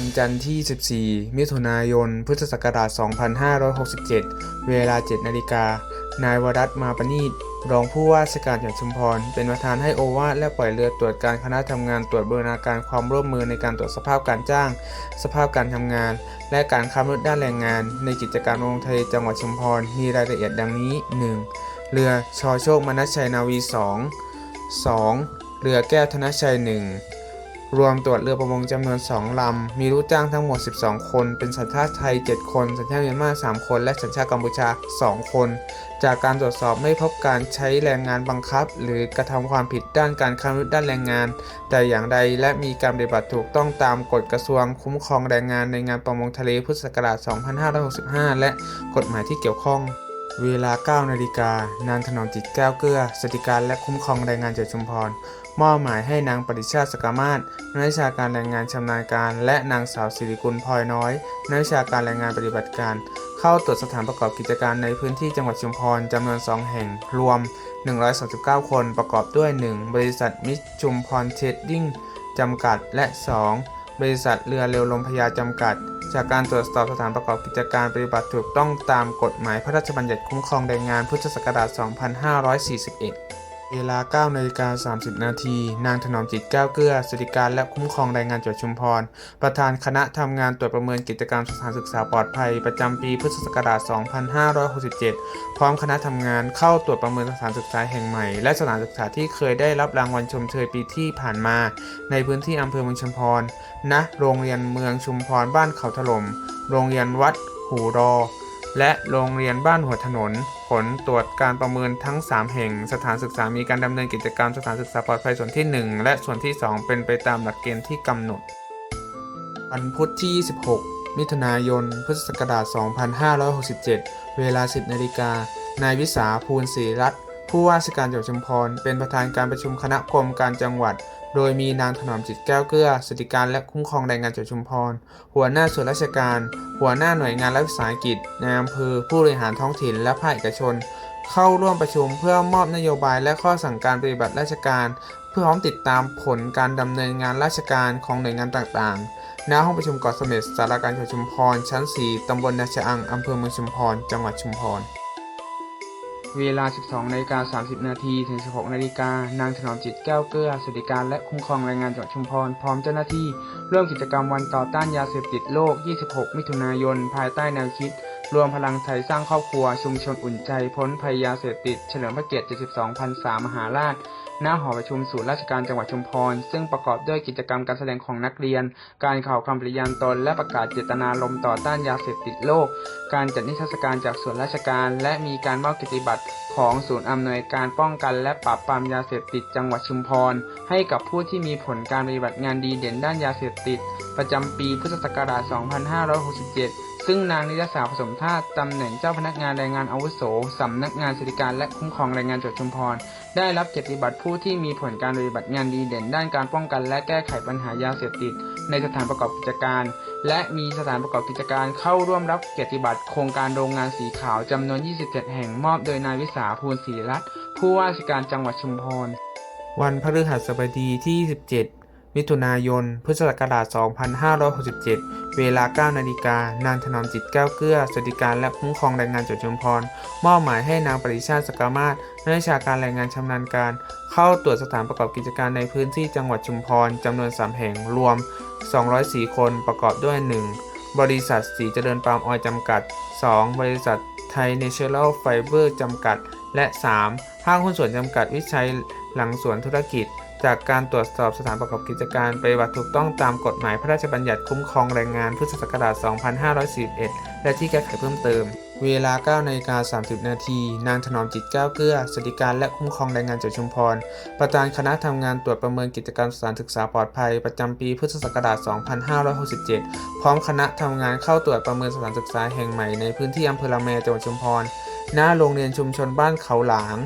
วันจันทร์ที่ 14 มิถุนายน พุทธศักราช 2567 เวลา 7 นาฬิกา นายวรัตมาปณีตรองผู้ว่าราชการจังหวัดชุมพร เป็นประธานให้โอวาทและปล่อยเรือตรวจการคณะทำงานตรวจบูรณาการความร่วมมือในการตรวจสภาพการจ้าง สภาพการทำงาน และการค้ามนุษย์ด้านแรงงาน ในกิจการลงทะเลจังหวัดชุมพร มีรายละเอียดดังนี้ 1. เรือชอโชคมนัชชัยนาวี 2 2. เรือแก้วธนชัย 1 รวมตรวจเรือประมงจำนวน 2 ลำ มีลูกจ้างทั้งหมด 12 คน เป็นสัญชาติไทย 7 คน สัญชาติเมียนมา 3 คน และสัญชาติกัมพูชา 2 คน จากการตรวจสอบไม่พบการใช้แรงงานบังคับ หรือกระทำความผิดด้านการค้ามนุษย์ด้านแรงงาน แต่อย่างใดและมีการปฏิบัติถูกต้องตามกฎกระทรวงคุ้มครองแรงงานในงานประมงทะเลพุทธศักราช 2565 และกฎหมายที่เกี่ยวข้องเวลา 9 นาฬิกา นางถนอมจิตแก้วเกลือสวัสดิการและคุ้มครองแรงงานจังหวัดชุมพร มอบหมายให้นางปริชาติสกามาศนักวิชาการแรงงานชำนาญการ และนางสาวสิริกุลพลอยน้อยนักวิชาการแรงงานปฏิบัติการ เข้าตรวจสถานประกอบกิจการในพื้นที่จังหวัดชุมพรจำนวน 2 แห่ง รวม 139 คนประกอบด้วย 1. บริษัทมิชุมพรเทรดดิ้งจำกัด และ 2. บริษัทเรือเร็วลมพยาจำกัด จากการตรวจสอบสถานประกอบกิจการปฏิบัติถูกต้องตามกฎหมายพระราชบัญญัติคุ้มครองแรงงานพุทธศักราช 2541 เวลา9นาฬิกา30 นาที นางถนอมจิตแก้วเกลือสวัสดิการและคุ้มครองแรงงานจังหวัดชุมพร ประธานคณะทำงานตรวจประเมินกิจกรรมสถานศึกษาปลอดภัย ประจำปีพุทธศักราช 2567 พร้อมคณะทำงานเข้าตรวจประเมินสถานศึกษาแห่งใหม่ และสถานศึกษาที่เคยได้รับรางวัลชมเชยปีที่ผ่านมา ในพื้นที่อำเภอเมืองชุมพรณโรงเรียนเมืองชุมพรบ้านเขาถล่ม โรงเรียนวัดหูรอ และโรงเรียนบ้านหัวถนน ผลตรวจการประเมินทั้ง 3 แห่ง สถานศึกษามีการดำเนินกิจกรรมสถานศึกษาปลอดภัยส่วนที่ 1 และส่วนที่ 2 เป็นไปตามหลักเกณฑ์ที่กำหนด วันพุธที่ 26 มิถุนายน พุทธศักราช 2567 เวลา 10 นาฬิกา นายวิสาภูลศรีรัตน์ผู้ว่าราชการจังหวัดชุมพร เป็นประธานการประชุมคณะกรมการจังหวัด โดยมีนางถนอมจิตแก้วเกลือสวัสดิการและคุ้มครองแรงงานจังหวัดชุมพร หัวหน้าส่วนราชการ หัวหน้าหน่วยงานรัฐวิสาหกิจนายอำเภอผู้บริหารท้องถิ่นและภาคเอกชน เข้าร่วมประชุมเพื่อมอบนโยบายและข้อสั่งการปฏิบัติราชการ เพื่อพร้อมติดตามผลการดำเนินงานราชการของหน่วยงานต่างๆ ณ ห้องประชุมเกาะเสม็ดสารการจังหวัดชุมพร ชั้น 4ตำบลนาชะอังอำเภอเมืองชุมพร จังหวัดชุมพร เวลา 12นาฬิกา30 นาทีถึง 16นาฬิกานางถนอมจิตแก้วเกลือสวัสดิการและคุ้มครองแรงงานจังหวัดชุมพร พร้อมเจ้าหน้าที่ร่วมกิจกรรมวันต่อต้านยาเสพติดโลก 26 มิถุนายน ภายใต้แนวคิด รวมพลังไทยสร้างครอบครัว ชุมชนอุ่นใจ พ้นภัยยาเสพติด เฉลิมพระเกียรติ 72พรรษามหาราช ณหอประชุมศูนย์ราชการจังหวัดชุมพร ซึ่งประกอบด้วยกิจกรรมการแสดงของนักเรียน การข่าวคำปฏิญาณตน และประกาศเจตนารมณ์ต่อต้านยาเสพติดโลก การจัดนิทรรศการจากส่วนราชการ และมีการมอบกิจบัตรของศูนย์อำนวยการป้องกันและปราบปรามยาเสพติดจังหวัดชุมพร ให้กับผู้ที่มีผลการปฏิบัติงานดีเด่นด้านยาเสพติด ประจำปีพุทธศักราช 2567 ซึ่งนางนิรสาผสมธาตุตำแหน่งเจ้าพนักงานแรงงานอาวุโสสำนักงานสวัสดิการและคุ้มครองแรงงานจังหวัดชุมพร ได้รับเกียรติบัตรผู้ที่มีผลการปฏิบัติงานดีเด่น ด้านการป้องกัน และแก้ไขปัญหายาเสพติด ในสถานประกอบกิจการ และมีสถานประกอบกิจการเข้าร่วมรับเกียรติบัตรโครงการโรงงานสีขาวจำนวน 27 แห่งมอบโดยนายวิสาภูลศรีรัตน์ผู้ว่าราชการจังหวัดชุมพร วันพฤหัสบดีที่17 มิถุนายน พุทธศักราช 2567 เวลา 9 นาฬิกา นางถนอมจิตแก้วเกลือสวัสดิการและคุ้มครองแรงงานจังหวัดชุมพร มอบหมายให้นางปริชาติสกามาศนักวิชาการแรงงานชำนาญการ เข้าตรวจสถานประกอบกิจการในพื้นที่จังหวัดชุมพรจำนวน 3 แห่ง รวม 204 คนประกอบด้วย 1. บริษัทสีเจริญปาล์มออยจำกัด 2. บริษัทไทยเนเชอรัลไฟเบอร์จำกัด และ 3. ห้างหุ้นส่วนจำกัดวิชัยหลังสวนธุรกิจ จากการตรวจสอบสถานประกอบกิจการปฏิบัติถูกต้องตามกฎหมายพระราชบัญญัติคุ้มครองแรงงานพุทธศักราช 2541 และที่แก้ไขเพิ่มเติม เวลา9นาฬิกา30 นาที นางถนอมจิตแก้วเกลือสวัสดิการและคุ้มครองแรงงานจังหวัดชุมพร ประธานคณะทำงานตรวจประเมินกิจกรรมสถานศึกษาปลอดภัย ประจำปีพุทธศักราช 2567 พร้อมคณะทำงานเข้าตรวจประเมินสถานศึกษาแห่งใหม่ในพื้นที่อำเภอละแมจังหวัดชุมพร หน้าโรงเรียนชุมชนบ้านเขาหลาง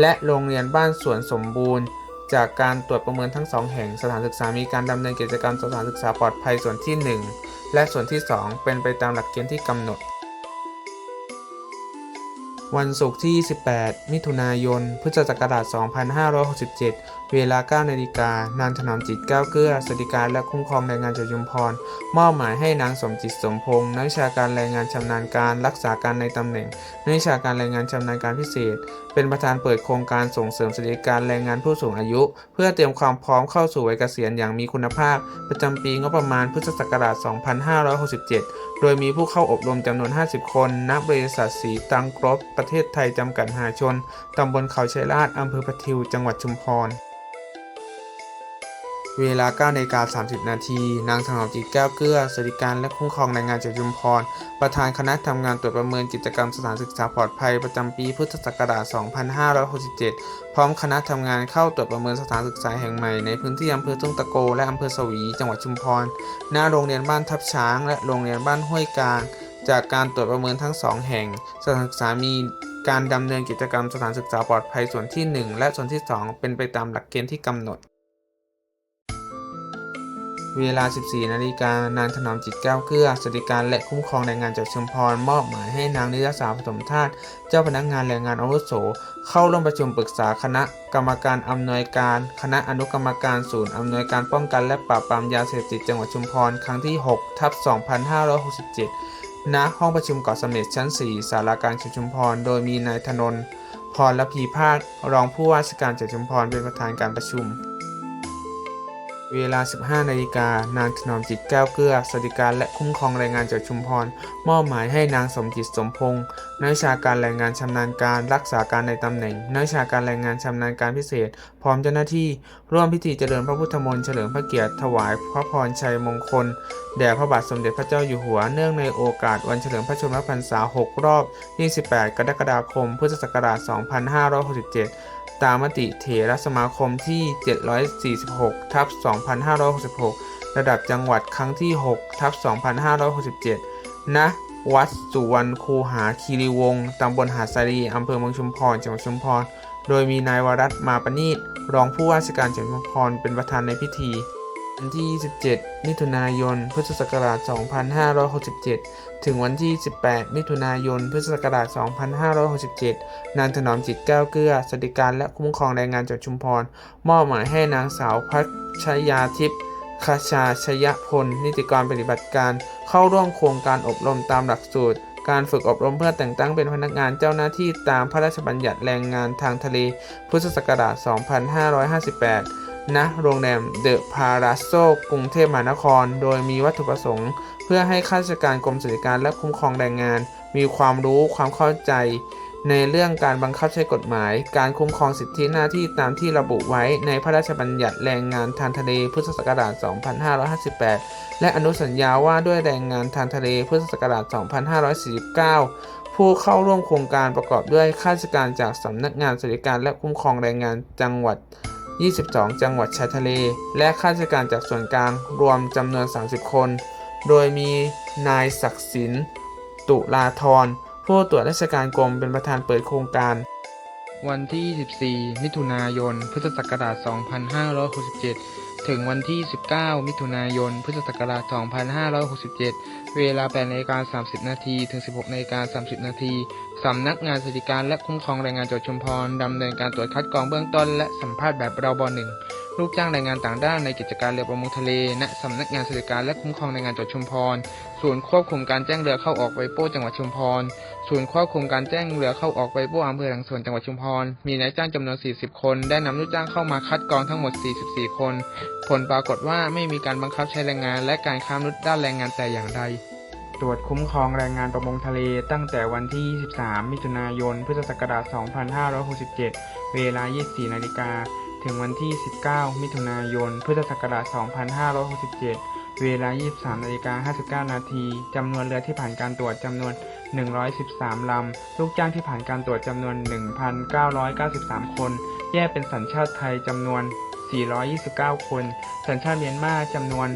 และโรงเรียนบ้านสวนสมบูรณ์ จากการตรวจประเมินทั้งสองแห่งสถานศึกษามีการดำเนินกิจกรรมสถานศึกษาปลอดภัยส่วนที่ 1 และส่วนที่ 2 เป็นไปตามหลักเกณฑ์ที่กำหนด วันศุกร์ที่ 28 มิถุนายน พุทธศักราช 2567 เวลา 9 นาฬิกา นางถนอมจิตแก้วเกลือสวัสดิการและคุ้มครองแรงงานจังหวัดชุมพร มอบหมายให้นางสมจิตสมพงศ์นักวิชาการแรงงานชำนาญการรักษาการในตำแหน่งนักวิชาการแรงงานชำนาญการพิเศษ เป็นประธานเปิดโครงการส่งเสริมสวัสดิการแรงงานผู้สูงอายุ เพื่อเตรียมความพร้อมเข้าสู่วัยเกษียณอย่างมีคุณภาพ ประจำปีงบประมาณพุทธศักราช 2567 โดยมีผู้เข้าอบรมจำนวน 50 คนณบริษัทสีตังกรบประเทศไทยจำกัดมหาชน ตำบลเขาชัยราชอำเภอประทิว จังหวัดชุมพร เวลา9นาฬิกา30 นาที นางถนอมจิตแก้วเกลือสวัสดิการและคุ้มครองแรงงานจากชุมพร ประธานคณะทำงานตรวจประเมินกิจกรรมสถานศึกษาปลอดภัยประจำปีพุทธศักราช 2567 พร้อมคณะทำงานเข้าตรวจประเมินสถานศึกษาแห่งใหม่ในพื้นที่อำเภอทุ่งตะโกและอำเภอสวี จังหวัดชุมพร หน้าโรงเรียนบ้านทับช้าง และโรงเรียนบ้านห้วยกลาง จากการตรวจประเมินทั้งสองแห่ง สถานศึกษามีการดำเนินกิจกรรมสถานศึกษาปลอดภัยส่วนที่ 1 และส่วนที่ 2 เป็นไปตามหลักเกณฑ์ที่กำหนด เวลา 14 นาฬิกานางถนอมจิตแก้วเกลือสวัสดิการและคุ้มครองแรงงานจากชุมพร มอบหมายให้นางนิรสาผสมธาตุเจ้าพนักงานแรงงานอาวุโส เข้าร่วมประชุมปรึกษาคณะกรรมการอำนวยการ คณะอนุกรรมการศูนย์อำนวยการป้องกันและปราบปรามยาเสพติดจังหวัดชุมพรครั้งที่6ทับ2567 ณห้องประชุมเกาะเสม็ดชั้น4สาราการจังหวัดชุมพร โดยมีนายธนนท์พรละพีพาครองผู้ว่าราชการจังหวัดชุมพรเป็นประธานการประชุม เวลา 15 นาฬิกา นางถนอมจิตแก้วเกลือสวัสดิการและคุ้มครองแรงงานจากชุมพร มอบหมายให้นางสมจิตสมพงศ์นักวิชาการแรงงานชำนาญการรักษาการในตำแหน่งนักวิชาการแรงงานชำนาญการพิเศษ พร้อมเจ้าหน้าที่ ร่วมพิธีเจริญพระพุทธมนต์เฉลิมพระเกียรติถวายพระพรชัยมงคล แด่พระบาทสมเด็จพระเจ้าอยู่หัว เนื่องในโอกาสวันเฉลิมพระชนมพรรษา 6 รอบ 28 กรกฎาคม พุทธศักราช 2567 ตามมติเถรสมาคมที่ 746 ทับ 2566 ระดับจังหวัดครั้งที่ 6 ทับ 2567 ณ วัดสุวรรณคูหาคีรีวงศ์ตำบลหาดสารีอำเภอเมืองชุมพร จังหวัดชุมพร โดยมีนายวรัตมาปณีตรองผู้ว่าราชการจังหวัดชุมพร เป็นประธานในพิธี วันที่ 27 มิถุนายน พุทธศักราช 2567 ถึงวันที่ 18 มิถุนายน พุทธศักราช 2567 นางถนอมจิตแก้วเกลือสวัสดิการและคุ้มครองแรงงานจังหวัดชุมพร มอบหมายให้นางสาวพัชยาทิพย์คาชาชยพล นิติกรปฏิบัติการ เข้าร่วมโครงการอบรมตามหลักสูตร การฝึกอบรมเพื่อแต่งตั้งเป็นพนักงานเจ้าหน้าที่ตามพระราชบัญญัติแรงงานทางทะเล พุทธศักราช 2558 ณโรงแรมเดอะพาราโซกรุงเทพมหานคร โดยมีวัตถุประสงค์ เพื่อให้ข้าราชการกรมสวัสดิการและคุ้มครองแรงงาน มีความรู้ความเข้าใจ ในเรื่องการบังคับใช้กฎหมาย การคุ้มครองสิทธิหน้าที่ตามที่ระบุไว้ในพระราชบัญญัติแรงงานทางทะเลพุทธศักราช 2558 และอนุสัญญาว่าด้วยแรงงานทางทะเลพุทธศักราช 2549ผู้เข้าร่วมโครงการประกอบด้วยข้าราชการจากสำนักงานสวัสดิการและคุ้มครองแรงงานจังหวัด 22 จังหวัดชายทะเล และข้าราชการจากส่วนกลางรวมจำนวน 30 คน โดยมีนายศักดิ์สินตุลาธรผู้ตรวจราชการกรมเป็นประธานเปิดโครงการ วันที่ 24 มิถุนายน พุทธศักราช 2567 ถึงวันที่ 19 มิถุนายน พุทธศักราช 2567 เวลา8นาฬิกา30 นาที ถึง 16นาฬิกา30 นาที สำนักงานสวัสดิการและคุ้มครองแรงงานจังหวัดชุมพรดำเนินการตรวจคัดกรองเบื้องต้นและสัมภาษณ์แบบเรบหนึ่งลูกจ้างแรงงานต่างด้าวในกิจการเรือประมงทะเลณสำนักงานสวัสดิการและคุ้มครองแรงงานจังหวัดชุมพรศูนย์ควบคุมการแจ้งเรือเข้าออกไวโป้จังหวัดชุมพรศูนย์ควบคุมการแจ้งเรือเข้าออกไวโป้อำเภอหลังสวนจังหวัดชุมพรมีนายจ้างจำนวน 40 คนได้นำลูกจ้างเข้ามาคัดกรองทั้งหมด 44 คน ผลปรากฏว่าไม่มีการบังคับใช้แรงงาน และการค้ามนุษย์ด้านแรงงานแต่อย่างใด ตรวจคุ้มครองแรงงานประมงทะเล ตั้งแต่วันที่ 23 มิถุนายน พุทธศักราช 2567 เวลา 24 นาฬิกา ถึงวันที่ 19 มิถุนายน พุทธศักราช 2567 เวลา 23 นาฬิกา 59 นาที จำนวนเรือที่ผ่านการตรวจจำนวน 113 ลำ ลูกจ้างที่ผ่านการตรวจจำนวน 1,993 คน แยกเป็นสัญชาติไทยจำนวน 429 คน สัญชาติเมียนมาจำนวน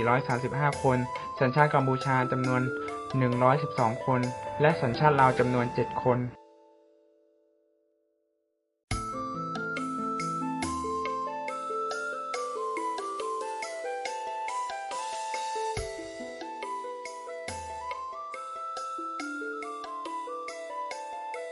1,435 คน สัญชาติกัมพูชาจำนวน 112 คน และสัญชาติลาวจำนวน 7 คน